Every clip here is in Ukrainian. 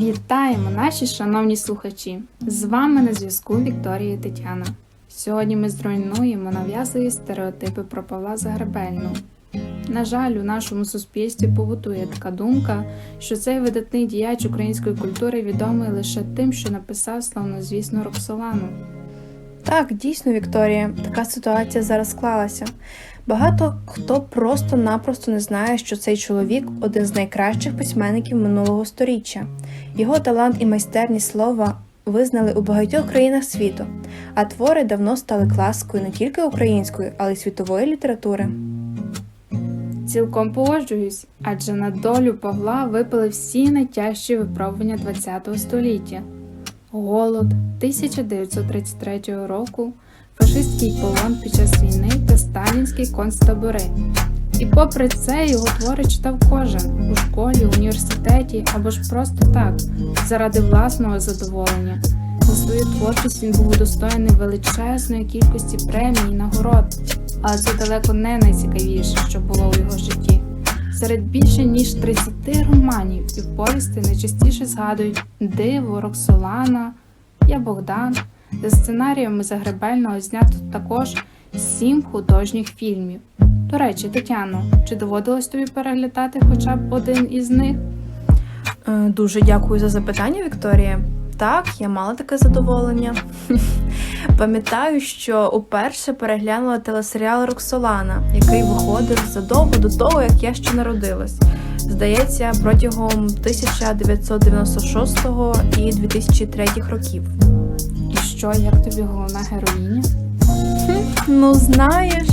Вітаємо, наші шановні слухачі! З вами на зв'язку Вікторія і Тетяна. Сьогодні ми зруйнуємо нав'язливі стереотипи про Павла Загребельного. На жаль, у нашому суспільстві побутує така думка, що цей видатний діяч української культури відомий лише тим, що написав славнозвісну Роксолану. Так, дійсно, Вікторія, така ситуація зараз склалася. Багато хто просто-напросто не знає, що цей чоловік один з найкращих письменників минулого сторіччя. Його талант і майстерність слова визнали у багатьох країнах світу, а твори давно стали класикою не тільки української, але й світової літератури. Цілком погоджуюсь, адже на долю Павла випали всі найтяжчі випробування ХХ століття: голод 1933 року, фашистський полон під час війни та сталінські концтабори. І попри це його твори читав кожен у школі, університеті або ж просто так, заради власного задоволення. За свою творчість він був удостоєний величезної кількості премій і нагород, але це далеко не найцікавіше, що було у його житті. Серед більше ніж 30 романів і повісти найчастіше згадують Диво, Роксолана, Я Богдан. За сценаріями Загребельного знято також сім художніх фільмів. До речі, Тетяно, чи доводилось тобі переглядати хоча б один із них? Е, Дуже дякую за запитання, Вікторія. Так, я мала таке задоволення. Пам'ятаю, що уперше переглянула телесеріал Роксолана, який виходив задовго до того, як я ще народилась. Здається, протягом 1996 і 2003 років. Що, як тобі головна героїня? Ну, знаєш,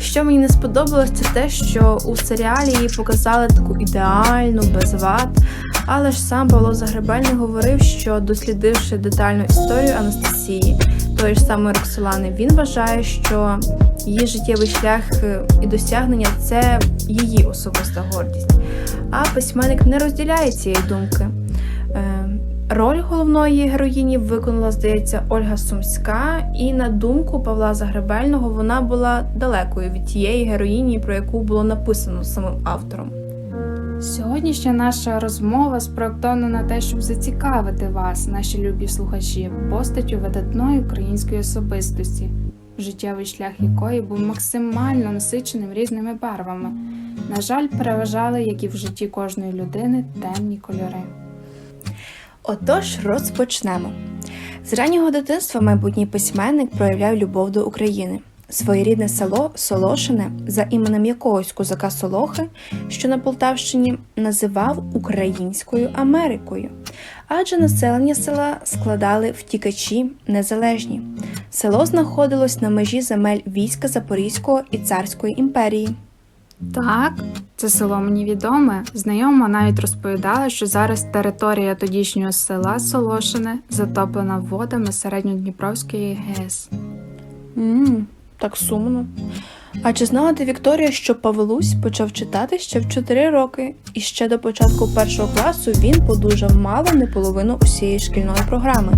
що мені не сподобалось, це те, що у серіалі її показали таку ідеальну, без вад. Але ж сам Павло Загребельний говорив, що дослідивши детальну історію Анастасії, тої ж самої Роксолани, він вважає, що її життєвий шлях е, і досягнення це її особиста гордість. А письменник не розділяє цієї думки. Роль головної героїні виконала, здається, Ольга Сумська, і на думку Павла Загребельного вона була далекою від тієї героїні, про яку було написано самим автором. Сьогоднішня наша розмова спроектована на те, щоб зацікавити вас, наші любі слухачі, постаттю видатної української особистості, життєвий шлях якої був максимально насиченим різними барвами. На жаль, переважали, як і в житті кожної людини, темні кольори. Отож, розпочнемо. З раннього дитинства майбутній письменник проявляв любов до України. Своєрідне село Солошине, за іменем якогось козака Солохи, що на Полтавщині, називав Українською Америкою, адже населення села складали втікачі незалежні. Село знаходилось на межі земель війська Запорізького і Царської імперії. Так, це село мені відоме. Знайома навіть розповідала, що зараз територія тодішнього села Солошине затоплена водами середньодніпровської ГЕС. Ммм, так сумно. А чи знала ти, Вікторія, що Павлусь почав читати ще в 4 роки, і ще до початку першого класу він подужав мало не половину усієї шкільної програми.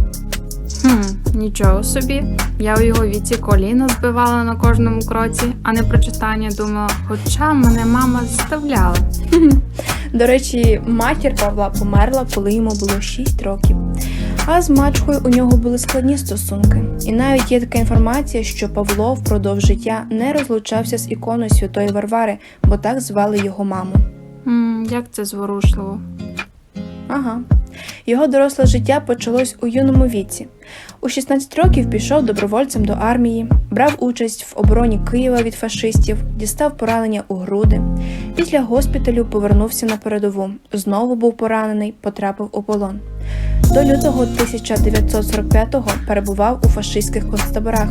Хм, нічого собі. Я у його віці коліно збивала на кожному кроці, а не про читання думала, хоча мене мама заставляла. До речі, матір Павла померла, коли йому було 6 років. А з мачкою у нього були складні стосунки. І навіть є така інформація, що Павло впродовж життя не розлучався з іконою Святої Варвари, бо так звали його маму. М, як це зворушливо. Ага. Його доросле життя почалось у юному віці. У 16 років пішов добровольцем до армії, брав участь в обороні Києва від фашистів, дістав поранення у груди. Після госпіталю повернувся на передову. Знову був поранений, потрапив у полон. До лютого 1945-го перебував у фашистських концтаборах.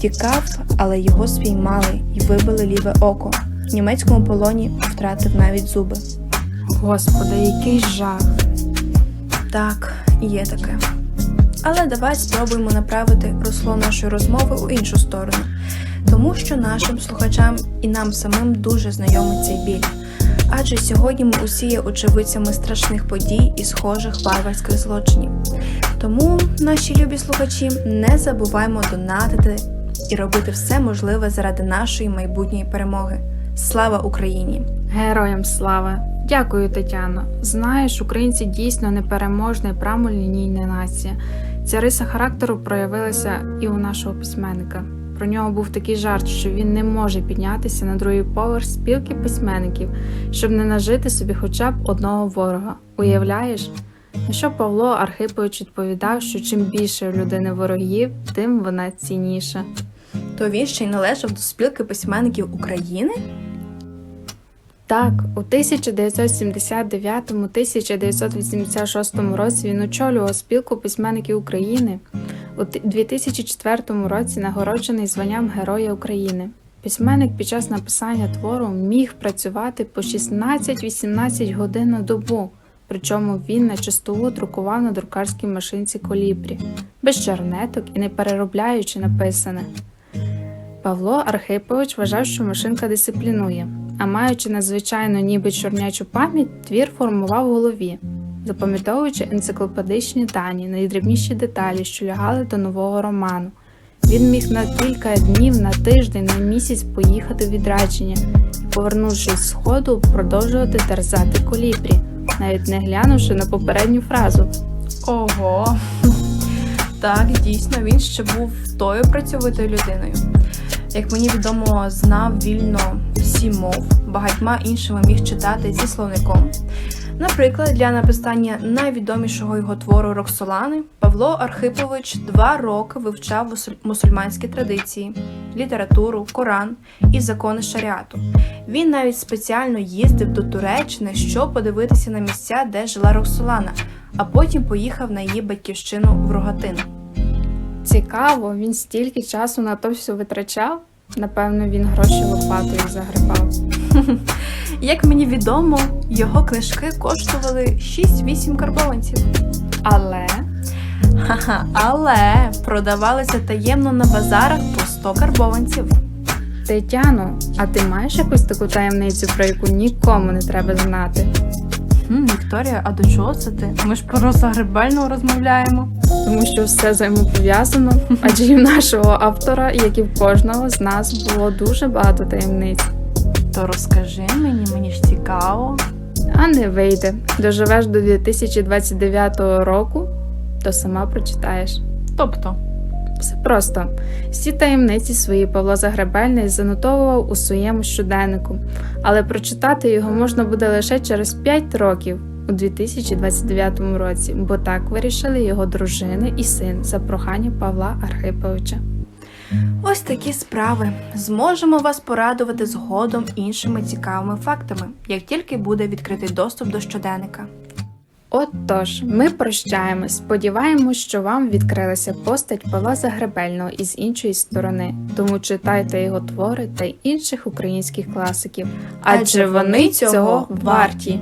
Тікав, але його спіймали і вибили ліве око. В німецькому полоні втратив навіть зуби. Господи, який жах. Так, є таке. Але давай спробуємо направити русло нашої розмови у іншу сторону, тому що нашим слухачам і нам самим дуже знайомий цей біль. Адже сьогодні ми усі є очевидцями страшних подій і схожих варварських злочинів. Тому, наші любі слухачі, не забуваймо донатити і робити все можливе заради нашої майбутньої перемоги. Слава Україні! Героям слава! Дякую, Тетяно. Знаєш, українці дійсно непереможна і прямолінійна нація. Ця риса характеру проявилася і у нашого письменника. Про нього був такий жарт, що він не може піднятися на другий поверх спілки письменників, щоб не нажити собі хоча б одного ворога. Уявляєш? На що Павло Архипович відповідав, що чим більше у людини ворогів, тим вона цінніша. То він ще й належав до спілки письменників України? Так, у 1979-1986 році він очолював спілку письменників України. У 2004 році нагороджений званням Героя України. Письменник під час написання твору міг працювати по 16-18 годин на добу, причому він на чистову друкував на друкарській машинці колібрі, без чернеток і не переробляючи написане. Павло Архипович вважав, що машинка дисциплінує, а маючи надзвичайно ніби чорнячу пам'ять, твір формував в голові, запам'ятовуючи енциклопедичні дані, найдрібніші деталі, що лягали до нового роману. Він міг на кілька днів, на тиждень, на місяць поїхати в відрядження і, повернувшись з сходу, продовжувати терзати колібрі, навіть не глянувши на попередню фразу. Ого. Так, дійсно, він ще був тою працьовитою людиною. Як мені відомо, знав вільно всі мов, багатьма іншими міг читати зі словником. Наприклад, для написання найвідомішого його твору Роксолани Павло Архипович два роки вивчав мусульманські традиції, літературу, Коран і закони шаріату. Він навіть спеціально їздив до Туреччини, щоб подивитися на місця, де жила Роксолана, а потім поїхав на її батьківщину в Рогатин. Цікаво, він стільки часу на то все витрачав. Напевно, він гроші лопатою загребав. Як мені відомо, його книжки коштували 6-8 карбованців. Але Ха-ха, але продавалися таємно на базарах по 100 карбованців. Тетяно, а ти маєш якусь таку таємницю, про яку нікому не треба знати? Вікторія, а до чого це ти? Ми ж про Загребельного розмовляємо. Тому що все взаємопов'язано, адже і в нашого автора, як і в кожного з нас, було дуже багато таємниць. То розкажи мені, мені ж цікаво. А не вийде. Доживеш до 2029 року, то сама прочитаєш. Тобто, Все просто. Всі таємниці свої Павло Загребельний занотовував у своєму щоденнику, але прочитати його можна буде лише через 5 років у 2029 році, бо так вирішили його дружини і син за прохання Павла Архиповича. ось такі справи. Зможемо вас порадувати згодом іншими цікавими фактами, як тільки буде відкритий доступ до щоденника. Отож, ми прощаємось. Сподіваємось, що вам відкрилася постать Павла Загребельного із іншої сторони. Тому читайте його твори та інших українських класиків, адже вони цього варті.